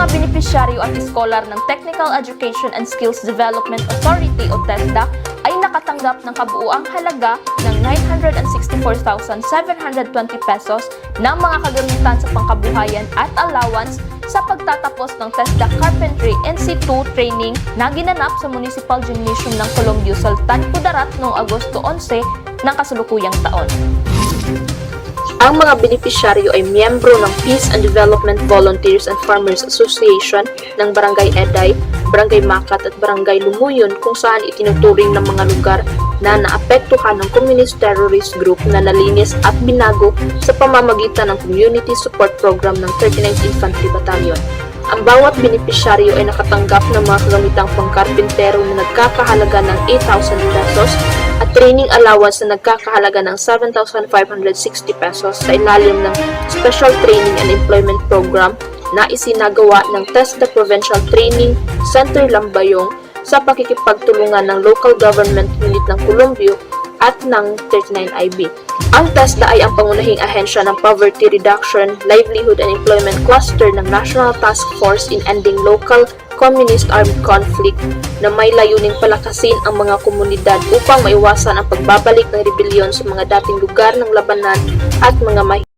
mga benepisyaryo at iskolar ng Technical Education and Skills Development Authority o TESDA ay nakatanggap ng kabuuang halaga ng 964,720 pesos ng mga kagamitan sa pangkabuhayan at allowance sa pagtatapos ng TESDA Carpentry NC2 training na ginanap sa Municipal Gymnasium ng Colombio Sultan Kudarat noong Agosto 11 ng kasalukuyang taon. Ang mga benepisyaryo ay miyembro ng Peace and Development Volunteers and Farmers Association ng Barangay Eday, Barangay Makat at Barangay Lumuyon kung saan itinuturing ng mga lugar na naapektuhan ng communist terrorist group na nalinis at binago sa pamamagitan ng Community Support Program ng 39th Infantry Battalion. Ang bawat benepisyaryo ay nakatanggap ng mga kagamitang pangkarpintero na nagkakahalaga ng 8,000 pesos training allowance na nagkakahalaga ng 7,560 pesos sa ilalim ng Special Training and Employment Program na isinagawa ng TESDA Provincial Training Center Lambayong sa pakikipagtulungan ng local government unit ng Colombio at ng 39IB. Ang TESDA ay ang pangunahing ahensya ng Poverty Reduction, Livelihood and Employment Cluster ng National Task Force in Ending Local Communist Armed Conflict na may layuning palakasin ang mga komunidad upang maiwasan ang pagbabalik ng rebellion sa mga dating lugar ng labanan at mga mahirap